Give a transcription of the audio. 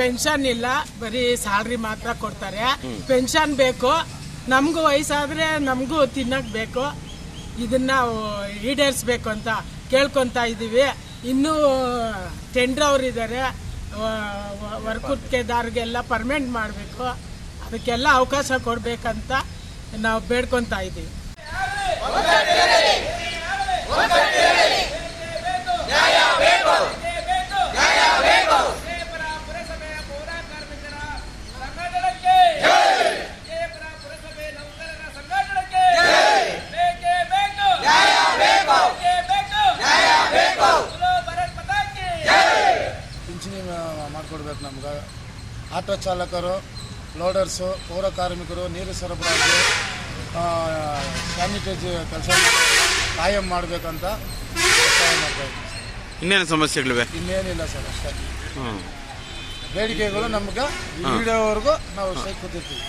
Pension ಇಲ್ಲ, ಬರೀ salary ಮಾತ್ರ ಕೊಡ್ತಾರೆ. ಪೆನ್ಷನ್ ಬೇಕು, ನಮಗೂ ವಯಸ್ಸಾದ್ರೆ ನಮಗೂ ತಿನ್ನಕ್ ಬೇಕು. ಇದನ್ನ ಈಡೇರಿಸ್ಬೇಕು ಅಂತ ಕೇಳ್ಕೊತಾ ಇದ್ದೀವಿ ಇನ್ನೂ ಟೆಂಡರ್ ಅವ್ರು ಇದ್ದಾರೆ ವರ್ಕುಟ್ಕೆದಾರ್ಗೆಲ್ಲ ಪರ್ಮೆಂಟ್ ಮಾಡಬೇಕು. ಅದಕ್ಕೆಲ್ಲ ಅವಕಾಶ ಕೊಡಬೇಕಂತ ನಾವು ಬೇಡ್ಕೊತಾ ಇದ್ದೀವಿ ಪಿಂಚಣಿ ಮಾಡಿಕೊಡ್ಬೇಕು ನಮ್ಗೆ. ಆಟೋ ಚಾಲಕರು ಲೋಡರ್ಸು ಪೌರ ಕಾರ್ಮಿಕರು ನೀರು ಸರಬರಾಜು ಸ್ಯಾನಿಟೈಸ್ ಕೆಲಸ ಕಾಯಂ ಮಾಡಬೇಕಂತ ಇನ್ನೇನು ಸಮಸ್ಯೆಗಳಿವೆ? ಇನ್ನೇನಿಲ್ಲ ಸರ್ ಅಷ್ಟೇ. ಬೇಡಿಕೆಗಳು ನಮ್ಗೆ ಈಡೋವರೆಗೂ ನಾವು ಸೈ ಕೂತಿರ್ತೀವಿ.